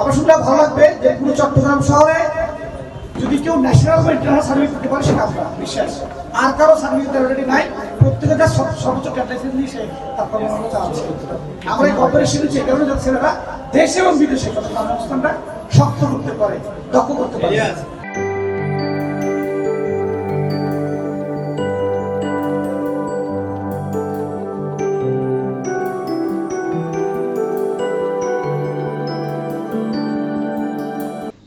আমার শুনলে ভালো লাগবে যে পুরো চট্টগ্রাম শহরে যদি কেউ ন্যাশনাল বা ইন্টারন্যাশনাল সার্ভিস করতে পারে, সেটা আমরা বিশ্বাস। আর কারও সার্ভিস নাই, প্রত্যেকে তার সর্বোচ্চ ক্যাটাগরি নিয়ে সে তার কর্মকাণ্ড আছে আমরা এই কর্পোরেশন যে কারণে যাচ্ছে, ছেলেরা, দেশে এবং বিদেশে তাদের কর্মসংস্থানটা শক্ত করতে পারে, দক্ষ করতে পারে।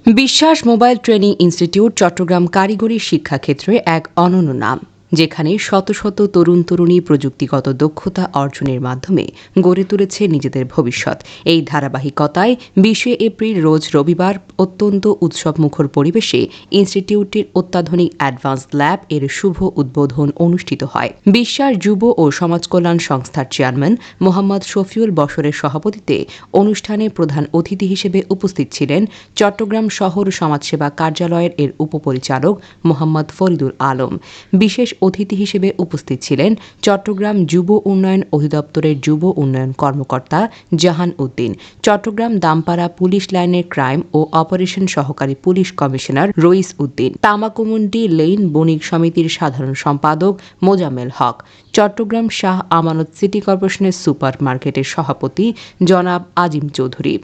বিশ্বাস মোবাইল ট্রেনিং ইনস্টিটিউট চট্টগ্রাম কারিগরি শিক্ষাক্ষেত্রে এক অনন্য নাম। যেখানে শত শত তরুণ তরুণী প্রযুক্তিগত দক্ষতা অর্জনের মাধ্যমে গড়ে তুলেছে নিজেদের ভবিষ্যৎ। এই ধারাবাহিকতায় বিশে এপ্রিল রোজ রবিবার অত্যন্ত উৎসবমুখর পরিবেশে ইনস্টিটিউটটির অত্যাধুনিক অ্যাডভান্স ল্যাব এর শুভ উদ্বোধন অনুষ্ঠিত হয়। বিশ্বাস যুব ও সমাজকল্যাণ সংস্থার চেয়ারম্যান মোহাম্মদ শফিউল বসরের সভাপতিত্বে অনুষ্ঠানে প্রধান অতিথি হিসেবে উপস্থিত ছিলেন চট্টগ্রাম শহর সমাজসেবা কার্যালয়ের এর উপপরিচালক মোহাম্মদ ফরিদুল আলম। বিশেষ অতিথি হিসেবে উপস্থিত ছিলেন চট্টগ্রাম যুব উন্নয়ন অধিদপ্তরের যুব উন্নয়ন কর্মকর্তা জাহান উদ্দিন, চট্টগ্রাম দামপাড়া পুলিশ লাইনের ক্রাইম ও অপারেশন সহকারী police commissioner Rais Uddin, Tamakumundi lane বণিক সমিতির সাধারণ সম্পাদক মোজামেল হক, চট্টগ্রাম শাহ আমানত সিটি কর্পোরেশনের সুপার মার্কেটের সভাপতি জনাব আজিম চৌধুরী,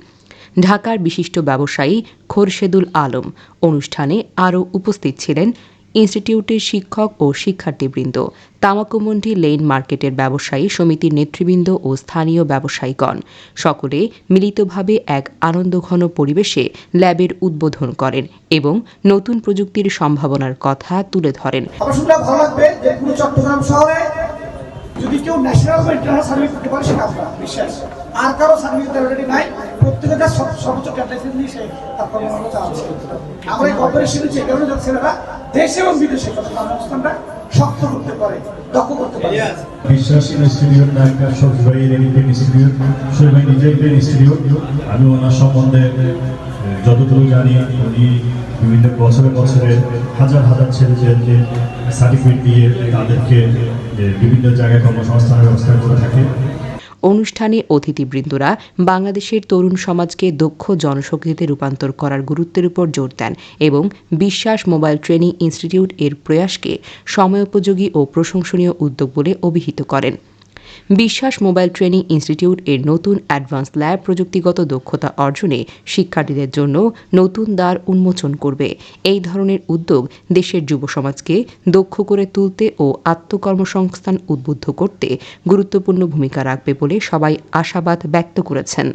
ঢাকার বিশিষ্ট ব্যবসায়ী খোরশেদুল আলম অনুষ্ঠানে আরও উপস্থিত ছিলেন ইনস্টিটিউটের শিক্ষক ও শিক্ষার্থীবৃন্দ। তামাকুমন্ডি লেন মার্কেটের ব্যবসায়ী সমিতির নেতৃবৃন্দ ও স্থানীয় ব্যবসায়ীগণ সকলে মিলিতভাবে এক আনন্দঘন পরিবেশে ল্যাবের উদ্বোধন করেন এবং নতুন প্রযুক্তির সম্ভাবনার কথা তুলে ধরেন। যদি কেউ ন্যাশনাল বা ইন্টারন্যাশনাল সার্টিফিকেট করতে পারে, সেটা বিশ্বাস। আর কারও অলরেডি নাই প্রত্যেকে তার সব- সর্বোচ্চ ক্যাটাগরি নিয়ে সে তার চালাচ্ছে আমরা এই কম্পিটিশন যে কারণে যাচ্ছে ছেলেরা এবং বিদেশে কর্মসংস্থানটা শক্ত পারে ইনস্টিটিউট আমি ওনার সম্বন্ধে যতটুকু জানি, উনি বিভিন্ন বছরে বছরে হাজার হাজার ছেলেদেরকে সার্টিফিকেট দিয়ে তাদেরকে বিভিন্ন জায়গায় কর্মসংস্থানের ব্যবস্থা করে থাকে। অনুষ্ঠানে অতিথিবৃন্দরা বাংলাদেশের তরুণ সমাজকে দক্ষ জনশক্তিতে রূপান্তর করার গুরুত্বের উপর জোর দেন এবং বিশ্বাস মোবাইল ট্রেনিং ইনস্টিটিউট এর প্রয়াসকে সময়োপযোগী ও প্রশংসনীয় উদ্যোগ বলে অভিহিত করেন। বিশ্বাস মোবাইল ট্রেনিং ইনস্টিটিউট এর নতুন অ্যাডভান্স ল্যাব প্রযুক্তিগত দক্ষতা অর্জনে শিক্ষার্থীদের জন্য নতুন দ্বার উন্মোচন করবে। এই ধরনের উদ্যোগ দেশের যুব সমাজকে দক্ষ করে তুলতে ও আত্মকর্মসংস্থান উদ্বুদ্ধ করতে গুরুত্বপূর্ণ ভূমিকা রাখবে বলে সবাই আশাবাদ ব্যক্ত করেছেন।